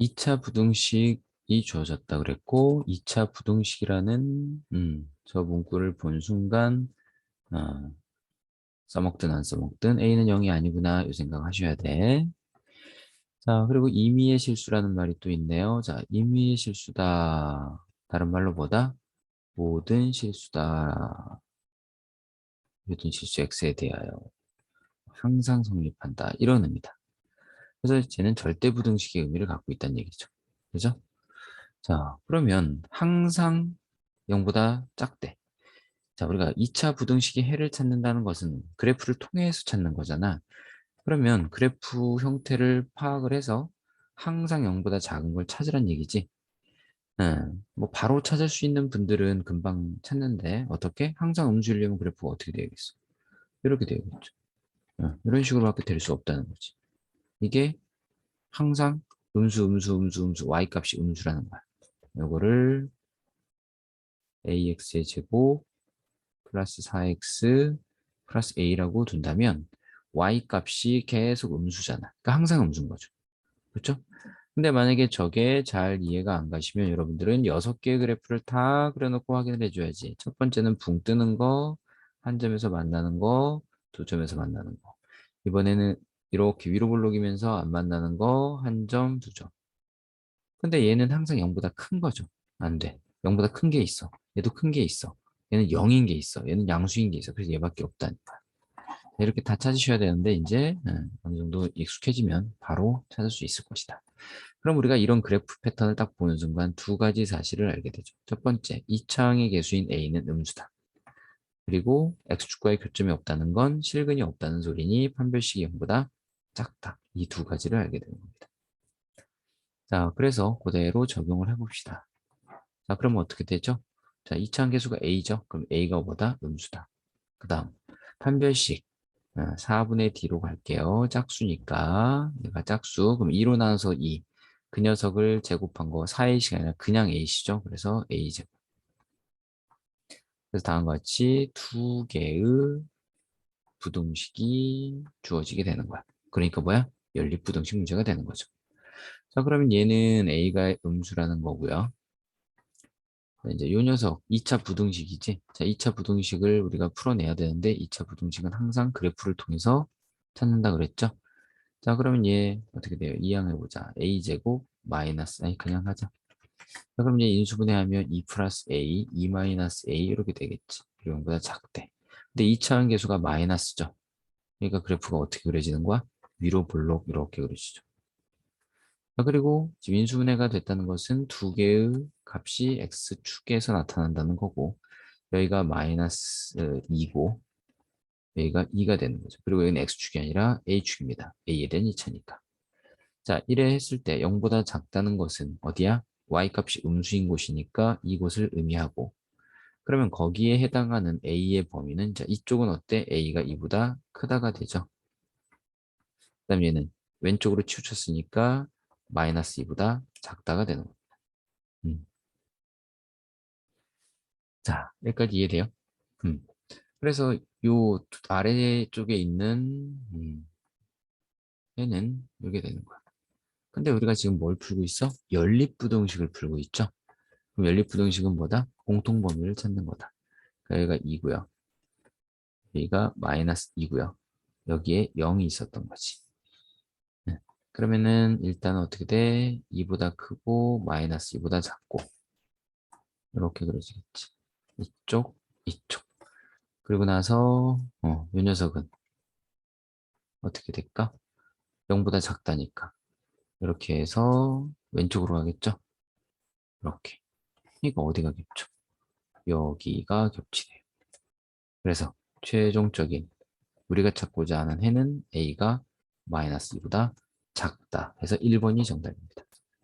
2차 부등식이 주어졌다 그랬고 2차 부등식이라는 음, 저 문구를 본 순간 아, 써먹든 안 써먹든 A는 0이 아니구나 이 생각 하셔야 돼. 자 그리고 임의의 실수라는 말이 또 있네요. 자 임의의 실수다. 다른 말로 뭐다? 모든 실수다. 모든 실수 X에 대하여 항상 성립한다. 이런 의미다. 그래서 쟤는 절대 부등식의 의미를 갖고 있다는 얘기죠. 그죠? 자, 그러면 항상 0보다 작대. 자, 우리가 2차 부등식의 해를 찾는다는 것은 그래프를 통해서 찾는 거잖아. 그러면 그래프 형태를 파악을 해서 항상 0보다 작은 걸 찾으란 얘기지. 음, 뭐 바로 찾을 수 있는 분들은 금방 찾는데 어떻게? 항상 음수이려면 그래프가 어떻게 되겠어? 이렇게 되겠죠. 음, 이런 식으로밖에 될 수 없다는 거지. 이게 항상 음수, 음수, 음수, 음수, y값이 음수라는 거야. 이거를 ax의 제곱 플러스 4x 플러스 a라고 둔다면 y값이 계속 음수잖아. 그러니까 항상 음수인 거죠. 그렇죠? 근데 만약에 저게 잘 이해가 안 가시면 여러분들은 여섯 개의 그래프를 다 그려놓고 확인을 해줘야지. 첫 번째는 붕 뜨는 거, 한 점에서 만나는 거, 두 점에서 만나는 거. 이번에는 이렇게 위로 볼록이면서 안 만나는 거 한 점, 두 점. 근데 얘는 항상 0보다 큰 거죠. 안 돼. 0보다 큰 게 있어. 얘도 큰 게 있어. 얘는 0인 게 있어. 얘는 양수인 게 있어. 그래서 얘밖에 없다니까. 이렇게 다 찾으셔야 되는데 이제 어느 정도 익숙해지면 바로 찾을 수 있을 것이다. 그럼 우리가 이런 그래프 패턴을 딱 보는 순간 두 가지 사실을 알게 되죠. 첫 번째, 이차항의 개수인 a는 음수다. 그리고 x축과의 교점이 없다는 건 실근이 없다는 소리니 판별식이 0보다 작다. 이 두 가지를 알게 되는 겁니다. 자, 그래서 그대로 적용을 해봅시다. 자, 그러면 어떻게 되죠? 자, 2차항 계수가 a죠. 그럼 a가 뭐다? 음수다. 그 다음 판별식 4분의 d로 갈게요. 짝수니까 얘가 짝수. 그럼 2로 나눠서 2. 그 녀석을 제곱한 거 4a씨가 아니라 그냥 a씨죠. 그래서 a제곱. 그래서 다음과 같이 두 개의 부등식이 주어지게 되는 거야. 그러니까 뭐야? 연립부등식 문제가 되는 거죠. 자, 그러면 얘는 A가 음수라는 거고요. 이제 이 녀석 2차 부등식이지. 자, 2차 부등식을 우리가 풀어내야 되는데 2차 부등식은 항상 그래프를 통해서 찾는다 그랬죠. 자, 그러면 얘 어떻게 돼요? 이항해 보자. a제곱 마이너스 아니 그냥 하자. 자, 그럼 얘 인수분해하면 2 플러스 a, 2 마이너스 a 이렇게 되겠지. 이런보다 작대. 근데 2차항 계수가 마이너스죠. 그러니까 그래프가 어떻게 그려지는 거야? 위로 볼록 이렇게 그려지죠. 자, 그리고 지금 인수분해가 됐다는 것은 두 개의 값이 x축에서 나타난다는 거고 여기가 마이너스 2고 여기가 2가 되는 거죠. 그리고 여기는 x축이 아니라 a축입니다. a에 대한 2차니까. 자, 이래 했을 때 0보다 작다는 것은 어디야? y값이 음수인 곳이니까 이곳을 의미하고 그러면 거기에 해당하는 a의 범위는 자 이쪽은 어때? a가 2보다 크다가 되죠. 그 다음 얘는 왼쪽으로 치우쳤으니까 마이너스 2보다 작다가 되는 겁니다. 음. 자, 여기까지 이해돼요? 음. 그래서 요 아래쪽에 있는 음, 얘는 이게 되는 거야. 근데 우리가 지금 뭘 풀고 있어? 연립부등식을 풀고 있죠? 그럼 연립부등식은 뭐다? 공통범위를 찾는 거다. 그러니까 여기가 2고요. 여기가 마이너스 2고요. 여기에 0이 있었던 거지. 네. 그러면은 일단 어떻게 돼? 2보다 크고 마이너스 2보다 작고 이렇게 그려지겠지. 이쪽, 이쪽. 그리고 나서 어, 이 녀석은 어떻게 될까? 0보다 작다니까. 이렇게 해서 왼쪽으로 가겠죠? 이렇게. 이거 어디가 겹쳐? 여기가 겹치네요. 그래서 최종적인 우리가 찾고자 하는 해는 A가 마이너스 2보다 작다 해서 1번이 정답입니다.